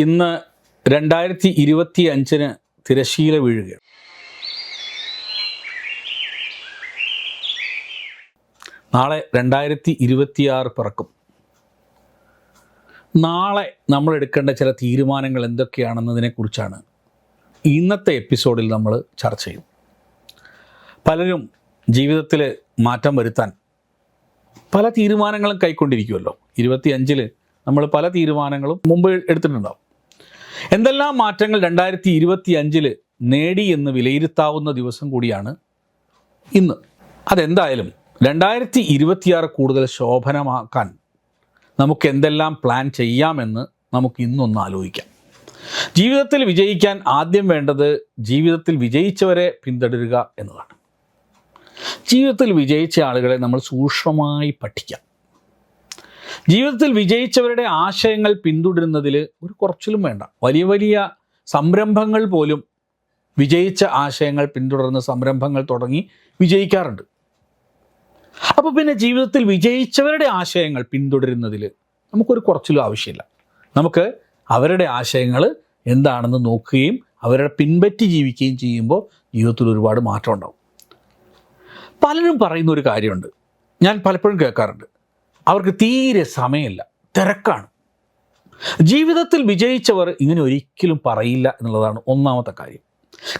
ഇന്ന് രണ്ടായിരത്തി ഇരുപത്തി അഞ്ചിന് തിരശീല വീഴുകയാണ്. നാളെ രണ്ടായിരത്തി ഇരുപത്തിയാറ് പിറക്കും. നാളെ നമ്മൾ എടുക്കേണ്ട ചില തീരുമാനങ്ങൾ എന്തൊക്കെയാണെന്നതിനെക്കുറിച്ചാണ് ഇന്നത്തെ എപ്പിസോഡിൽ നമ്മൾ ചർച്ച ചെയ്യും. പലരും ജീവിതത്തിൽ മാറ്റം വരുത്താൻ പല തീരുമാനങ്ങളും കൈക്കൊണ്ടിരിക്കുമല്ലോ ഇരുപത്തി അഞ്ചിൽ നമ്മൾ പല തീരുമാനങ്ങളും മുമ്പ് എടുത്തിട്ടുണ്ടാവും. എന്തെല്ലാം മാറ്റങ്ങൾ രണ്ടായിരത്തി ഇരുപത്തി അഞ്ചിൽ നേടി എന്ന് വിലയിരുത്താവുന്ന ദിവസം കൂടിയാണ് ഇന്ന്. അതെന്തായാലും രണ്ടായിരത്തി ഇരുപത്തിയാറ് കൂടുതൽ ശോഭനമാക്കാൻ നമുക്ക് എന്തെല്ലാം പ്ലാൻ ചെയ്യാമെന്ന് നമുക്ക് ഇന്നൊന്ന് ആലോചിക്കാം. ജീവിതത്തിൽ വിജയിക്കാൻ ആദ്യം വേണ്ടത് ജീവിതത്തിൽ വിജയിച്ചവരെ പിന്തുടരുക എന്നതാണ്. ജീവിതത്തിൽ വിജയിച്ച ആളുകളെ നമ്മൾ സൂക്ഷ്മമായി പഠിക്കാം. ജീവിതത്തിൽ വിജയിച്ചവരുടെ ആശയങ്ങൾ പിന്തുടരുന്നതിൽ ഒരു കുറച്ചിലും വേണ്ട. വലിയ വലിയ സംരംഭങ്ങൾ പോലും വിജയിച്ച ആശയങ്ങൾ പിന്തുടർന്ന് സംരംഭങ്ങൾ തുടങ്ങി വിജയിക്കാറുണ്ട്. അപ്പോൾ പിന്നെ ജീവിതത്തിൽ വിജയിച്ചവരുടെ ആശയങ്ങൾ പിന്തുടരുന്നതിൽ നമുക്കൊരു കുറച്ചിലും ആവശ്യമില്ല. നമുക്ക് അവരുടെ ആശയങ്ങൾ എന്താണെന്ന് നോക്കുകയും അവരുടെ പിൻപറ്റി ജീവിക്കുകയും ചെയ്യുമ്പോൾ ജീവിതത്തിൽ ഒരുപാട് മാറ്റം ഉണ്ടാവും. പലരും പറയുന്ന ഒരു കാര്യമുണ്ട്. ഞാൻ പലപ്പോഴും കേൾക്കാറുണ്ട്. അവർക്ക് തീരെ സമയമില്ല. തിരക്കാണ്. ജീവിതത്തിൽ വിജയിച്ചവർ ഇങ്ങനെ ഒരിക്കലും പറയില്ല എന്നുള്ളതാണ് ഒന്നാമത്തെ കാര്യം.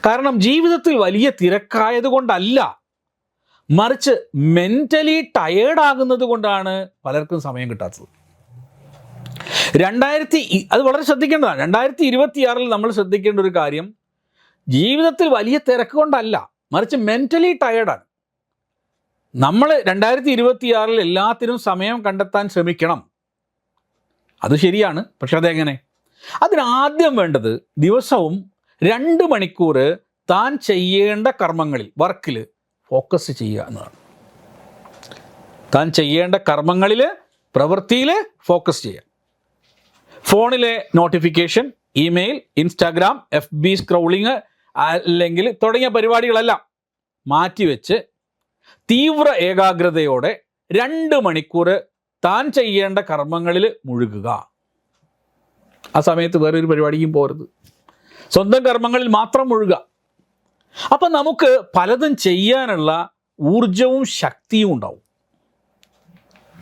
കാരണം ജീവിതത്തിൽ വലിയ തിരക്കായത് കൊണ്ടല്ല മറിച്ച് മെന്റലി ടയേർഡാകുന്നത് കൊണ്ടാണ് പലർക്കും സമയം കിട്ടാത്തത്. രണ്ടായിരത്തി അത് വളരെ ശ്രദ്ധിക്കേണ്ടതാണ്. രണ്ടായിരത്തി ഇരുപത്തിയാറിൽ നമ്മൾ ശ്രദ്ധിക്കേണ്ട ഒരു കാര്യം ജീവിതത്തിൽ വലിയ തിരക്ക് കൊണ്ടല്ല മറിച്ച് മെന്റലി ടയേർഡാണ് നമ്മൾ രണ്ടായിരത്തി ഇരുപത്തിയാറിൽ എല്ലാത്തിനും സമയം കണ്ടെത്താൻ ശ്രമിക്കണം. അത് ശരിയാണ് പക്ഷെ അതെങ്ങനെ? അതിനാദ്യം വേണ്ടത് ദിവസവും രണ്ട് മണിക്കൂർ താൻ ചെയ്യേണ്ട കർമ്മങ്ങളിൽ വർക്കിൽ ഫോക്കസ് ചെയ്യുക എന്നതാണ്. താൻ ചെയ്യേണ്ട കർമ്മങ്ങളിൽ പ്രവൃത്തിയിൽ ഫോക്കസ് ചെയ്യുക. ഫോണിലെ notification email Instagram F B scrolling അല്ലെങ്കിൽ തുടങ്ങിയ പരിപാടികളെല്ലാം മാറ്റിവെച്ച് തീവ്ര ഏകാഗ്രതയോടെ രണ്ട് മണിക്കൂർ താൻ ചെയ്യേണ്ട കർമ്മങ്ങളിൽ മുഴുകുക. ആ സമയത്ത് വേറെ ഒരു പരിപാടിക്കും പോരുത്. സ്വന്തം കർമ്മങ്ങളിൽ മാത്രം മുഴുക അപ്പം നമുക്ക് പലതും ചെയ്യാനുള്ള ഊർജവും ശക്തിയും ഉണ്ടാവും.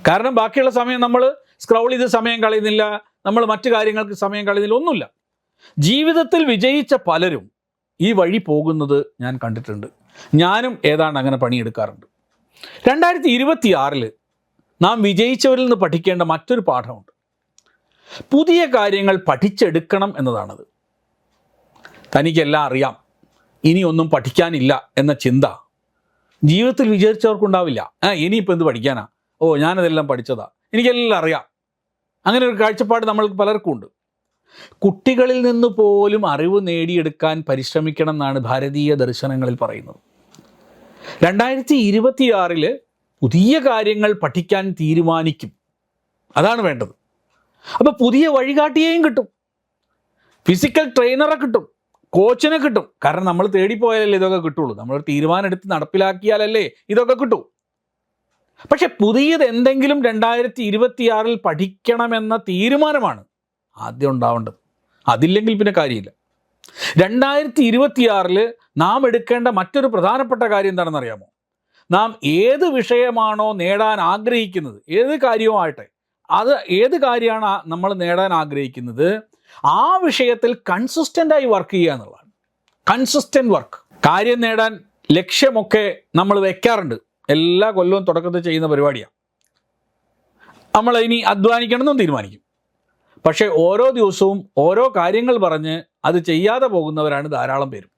കാരണം ബാക്കിയുള്ള സമയം നമ്മൾ സ്ക്രൗൾ ചെയ്ത് സമയം കളയുന്നില്ല നമ്മൾ മറ്റു കാര്യങ്ങൾക്ക് സമയം കളയുന്നില്ല ഒന്നുമില്ല. ജീവിതത്തിൽ വിജയിച്ച പലരും ഈ വഴി പോകുന്നത് ഞാൻ കണ്ടിട്ടുണ്ട്. ഞാനും ഏതാണ്ട് അങ്ങനെ പണിയെടുക്കാറുണ്ട്. രണ്ടായിരത്തി ഇരുപത്തി ആറിൽ നാം വിജയിച്ചവരിൽ നിന്ന് പഠിക്കേണ്ട മറ്റൊരു പാഠമുണ്ട്. പുതിയ കാര്യങ്ങൾ പഠിച്ചെടുക്കണം എന്നതാണത്. തനിക്കെല്ലാം അറിയാം. ഇനിയൊന്നും പഠിക്കാനില്ല എന്ന ചിന്ത ജീവിതത്തിൽ വിചാരിച്ചവർക്കുണ്ടാവില്ല. ആ ഇനിയിപ്പോൾ എന്ത് പഠിക്കാനാ? ഓ ഞാനതെല്ലാം പഠിച്ചതാ. എനിക്കെല്ലാം അറിയാം. അങ്ങനെ ഒരു കാഴ്ചപ്പാട് നമ്മൾക്ക് പലർക്കും ഉണ്ട് കുട്ടികളിൽ നിന്ന് പോലും അറിവ് നേടിയെടുക്കാൻ പരിശ്രമിക്കണം എന്നാണ് ഭാരതീയ ദർശനങ്ങളിൽ പറയുന്നത്. രണ്ടായിരത്തി ഇരുപത്തിയാറിൽ പുതിയ കാര്യങ്ങൾ പഠിക്കാൻ തീരുമാനിക്കും. അതാണ് വേണ്ടത്. അപ്പോൾ പുതിയ വഴികാട്ടിയേയും കിട്ടും. ഫിസിക്കൽ ട്രെയിനറെ കിട്ടും. കോച്ചിനെ കിട്ടും. കാരണം നമ്മൾ തേടിപ്പോയാലല്ലേ ഇതൊക്കെ കിട്ടുള്ളൂ. നമ്മൾ തീരുമാനം എടുത്ത് നടപ്പിലാക്കിയാലല്ലേ ഇതൊക്കെ കിട്ടൂ. പക്ഷെ പുതിയത് എന്തെങ്കിലും രണ്ടായിരത്തി ഇരുപത്തിയാറിൽ പഠിക്കണമെന്ന തീരുമാനമാണ്. ആദ്യം ഉണ്ടാവേണ്ടത്. അതില്ലെങ്കിൽ പിന്നെ കാര്യമില്ല. രണ്ടായിരത്തി ഇരുപത്തിയാറിൽ നാം എടുക്കേണ്ട മറ്റൊരു പ്രധാനപ്പെട്ട കാര്യം എന്താണെന്ന് അറിയാമോ നാം ഏത് വിഷയമാണോ നേടാൻ ആഗ്രഹിക്കുന്നത് ഏത് കാര്യവുമാകട്ടെ അത് ഏത് കാര്യമാണ് നമ്മൾ നേടാൻ ആഗ്രഹിക്കുന്നത് ആ വിഷയത്തിൽ കൺസിസ്റ്റന്റായി വർക്ക് ചെയ്യുക എന്നുള്ളതാണ്. കൺസിസ്റ്റന്റ് വർക്ക് കാര്യം നേടാൻ ലക്ഷ്യമൊക്കെ നമ്മൾ വെക്കാറുണ്ട്. എല്ലാ കൊല്ലവും തുടക്കത്തിൽ ചെയ്യുന്ന പരിപാടിയാണ് നമ്മൾ ഇനി അധ്വാനിക്കണമെന്നും തീരുമാനിക്കും. പക്ഷേ ഓരോ ദിവസവും ഓരോ കാര്യങ്ങൾ പറഞ്ഞ് അത് ചെയ്യാതെ പോകുന്നവരാണ് ധാരാളം പേരും.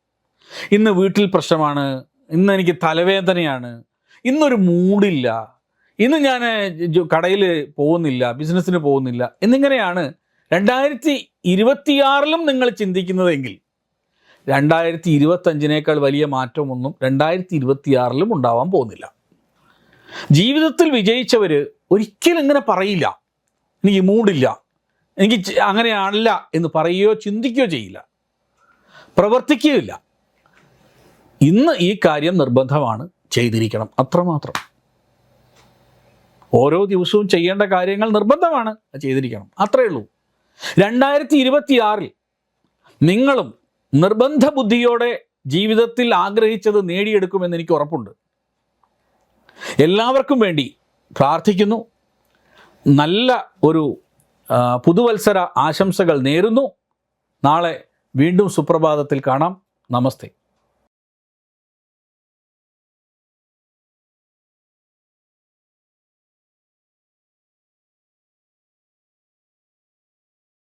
ഇന്ന് വീട്ടിൽ പ്രശ്നമാണ് ഇന്ന് എനിക്ക് തലവേദനയാണ് ഇന്നൊരു മൂഡില്ല ഇന്ന് ഞാൻ കടയിൽ പോകുന്നില്ല ബിസിനസ്സിന് പോകുന്നില്ല എന്നിങ്ങനെയാണ് രണ്ടായിരത്തി ഇരുപത്തിയാറിലും നിങ്ങൾ ചിന്തിക്കുന്നതെങ്കിൽ രണ്ടായിരത്തി ഇരുപത്തഞ്ചിനേക്കാൾ വലിയ മാറ്റമൊന്നും രണ്ടായിരത്തി ഇരുപത്തിയാറിലും ഉണ്ടാവാൻ പോകുന്നില്ല. ജീവിതത്തിൽ വിജയിച്ചവർ ഒരിക്കലും ഇങ്ങനെ പറയില്ല. എനിക്ക് മൂഡില്ല എനിക്ക് അങ്ങനെയല്ല എന്ന് പറയുകയോ ചിന്തിക്കുകയോ ചെയ്യില്ല. പ്രവർത്തിക്കുകയില്ല ഇന്ന് ഈ കാര്യം നിർബന്ധമാണ്. ചെയ്തിരിക്കണം. അത്രമാത്രം. ഓരോ ദിവസവും ചെയ്യേണ്ട കാര്യങ്ങൾ നിർബന്ധമാണ്. ചെയ്തിരിക്കണം. അത്രയേ ഉള്ളൂ. രണ്ടായിരത്തി ഇരുപത്തിയാറിൽ നിങ്ങളും നിർബന്ധ ബുദ്ധിയോടെ ജീവിതത്തിൽ ആഗ്രഹിച്ചത് നേടിയെടുക്കുമെന്ന് എനിക്ക് ഉറപ്പുണ്ട്. എല്ലാവർക്കും വേണ്ടി പ്രാർത്ഥിക്കുന്നു. നല്ല ഒരു പുതുവത്സര ആശംസകൾ നേരുന്നു. നാളെ വീണ്ടും സുപ്രഭാതത്തിൽ കാണാം. നമസ്തേ.